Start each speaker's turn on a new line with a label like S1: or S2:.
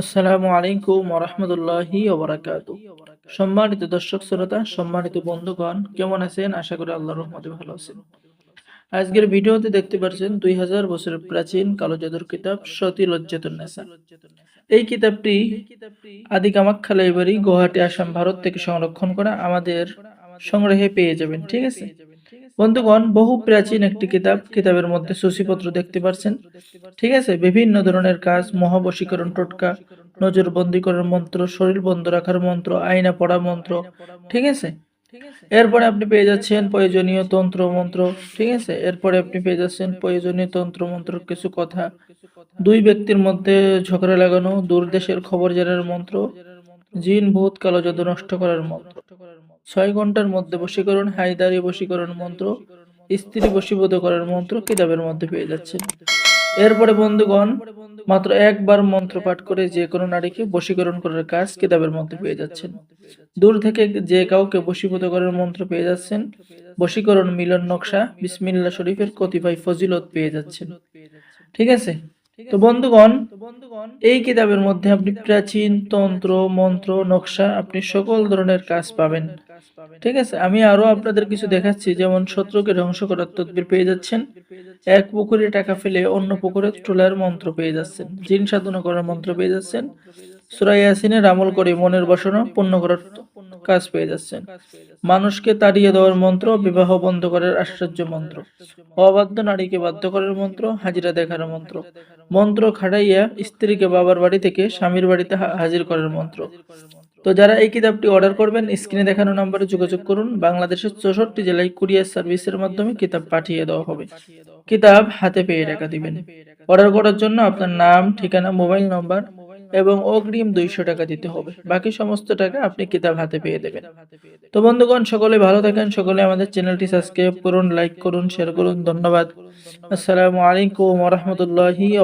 S1: আসসালামু আলাইকুম ওবরাকাতু। সম্মানিত দর্শক শ্রোতা, সম্মানিত বন্ধুগণ, কেমন আছেন? আশা করি রহমতে ভালো আছেন। আজকের ভিডিওতে দেখতে পাচ্ছেন দুই হাজার বছরের প্রাচীন কালো জাদুর কিতাব সতী এই কিতাবটি আদি কামাখ্যা লাইব্রেরি গুয়াহাটি আসাম, ভারত থেকে সংরক্ষণ করা আমাদের সংগ্রহে পেয়ে যাবেন, ঠিক আছে? বন্ধুগণ, বহু প্রাচীন একটি কিতাব, কিতাবের মধ্যে সূচিপত্র দেখতে পাচ্ছেন ঠিক আছে, বিভিন্ন ধরনের কাজ, মহাবশীকরণ টোটকা নজর বন্দি করার মন্ত্র, শরীর বন্ধ রাখার মন্ত্র, আয়না পড়া মন্ত্র, ঠিক আছে? এরপরে আপনি পেয়ে যাচ্ছেন প্রয়োজনীয় তন্ত্র মন্ত্র, ঠিক আছে? এরপরে আপনি পেয়ে যাচ্ছেন প্রয়োজনীয় তন্ত্র মন্ত্র কিছু কথা। দুই ব্যক্তির মধ্যে ঝগড়া লাগানো দূরদেশের খবর জানার মন্ত্র, জিন, ভূত, কালো জাদু নষ্ট করার মন্ত্র। ছয় ঘণ্টার মধ্যে বশীকরণ হাইদারি বশীকরণ মন্ত্র, স্ত্রী বশীভূত করার মন্ত্র কিতাবের মধ্যে পেয়ে যাচ্ছেন এরপরে বন্ধুগণ, মাত্র একবার মন্ত্র পাঠ করে যে কোনো নারীকে বশীকরণ করার কাজ কিতাবের মধ্যে পেয়ে যাচ্ছেন। দূর থেকে যে কাউকে বশীভূত করার মন্ত্র পেয়ে যাচ্ছেন, বশীকরণ মিলন নকশা বিসমিল্লা শরীফের কতিপয় ফজিলত পেয়ে যাচ্ছেন। ঠিক আছে? তো বন্ধুগণ এই কিতাবের মধ্যে আপনি প্রাচীন তন্ত্র মন্ত্র নকশা আপনি সকল ধরনের কাজ পাবেন। ঠিক আছে? আমি আরও আপনাদের কিছু দেখাচ্ছি। যেমন শত্রুকে ধ্বংস করার তদবির পেয়ে যাচ্ছেন। এক পুকুরে টাকা ফেলে অন্য পুকুরে তোলার মন্ত্র পেয়ে যাচ্ছেন। জিন সাধনা করার মন্ত্র পেয়ে যাচ্ছেন। সুরাই ইয়াসিনের আমল করে মনের বাসনা পূর্ণ করার কাজ পেয়ে যাচ্ছেন। মানুষকে তাড়িয়ে দেওয়ার মন্ত্র, বিবাহ বন্ধ করার আশ্চর্য মন্ত্র। অবাধ্য নারীকে বাধ্য করার মন্ত্র, হাজিরা দেখার মন্ত্র। মন্ত্র খাটাইয়া স্ত্রীকে বাবার বাড়ি থেকে স্বামীর বাড়িতে হাজির করার মন্ত্র। তো যারা এই কিতাবটি অর্ডার করবেন স্ক্রিনে দেখানো নম্বরে যোগাযোগ করুন। বাংলাদেশের চৌষট্টি জেলায় কুরিয়ার সার্ভিসের মাধ্যমে কিতাব পাঠিয়ে দেওয়া হবে। কিতাব হাতে পেয়ে টাকা দিবেন। অর্ডার করার জন্য আপনার নাম, ঠিকানা মোবাইল নম্বর এবং অগ্রিম দুইশো টাকা দিতে হবে। বাকি সমস্ত টাকা আপনি কিতাব হাতে পেয়ে দেবেন। তো বন্ধুগণ, সকলে ভালো থাকেন, সকলে আমাদের চ্যানেলটি সাবস্ক্রাইব করুন, লাইক করুন, শেয়ার করুন। ধন্যবাদ। আসসালামু আলাইকুম ওরহমতুল্লাহি